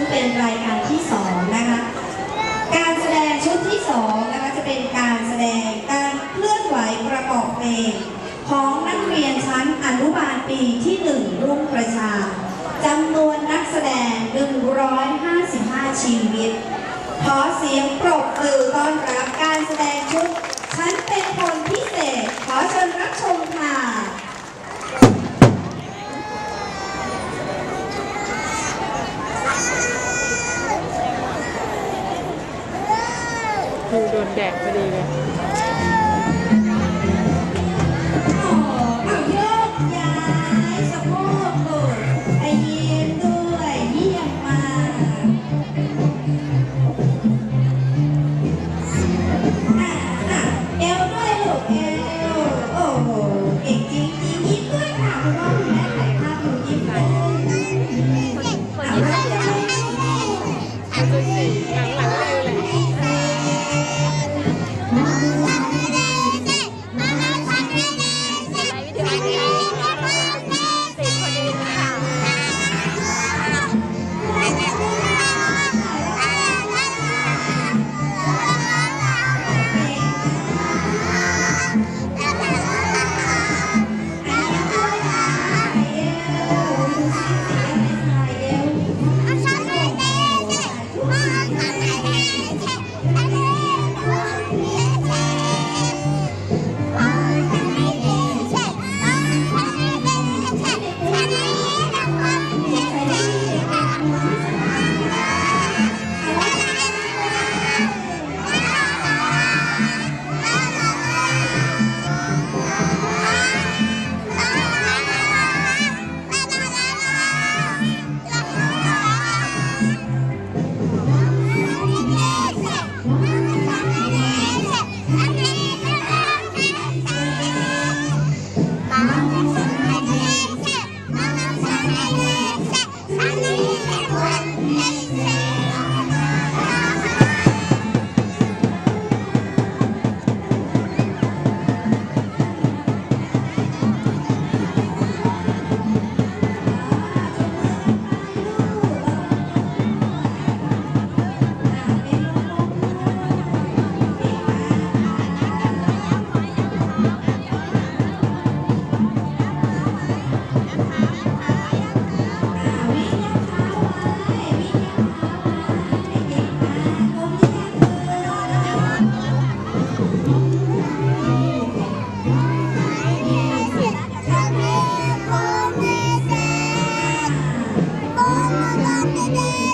งเป็นรายการที่สองนะคะ การแสดงชุดที่สองนะคะจะเป็นการแสดงการเคลื่อนไหวประกอบเพลงของนักเรียนชั้นอนุบาลปีที่หนึ่งรุ่งประชาจำนวนนักแสดง 155 ชีวิต ขอเสียงปรบมือต้อนรับการแสดงชุด ยิ้มด้วยเอาละเดี๋ยวมันจะสีหลังหลังๆเลยแหละ พ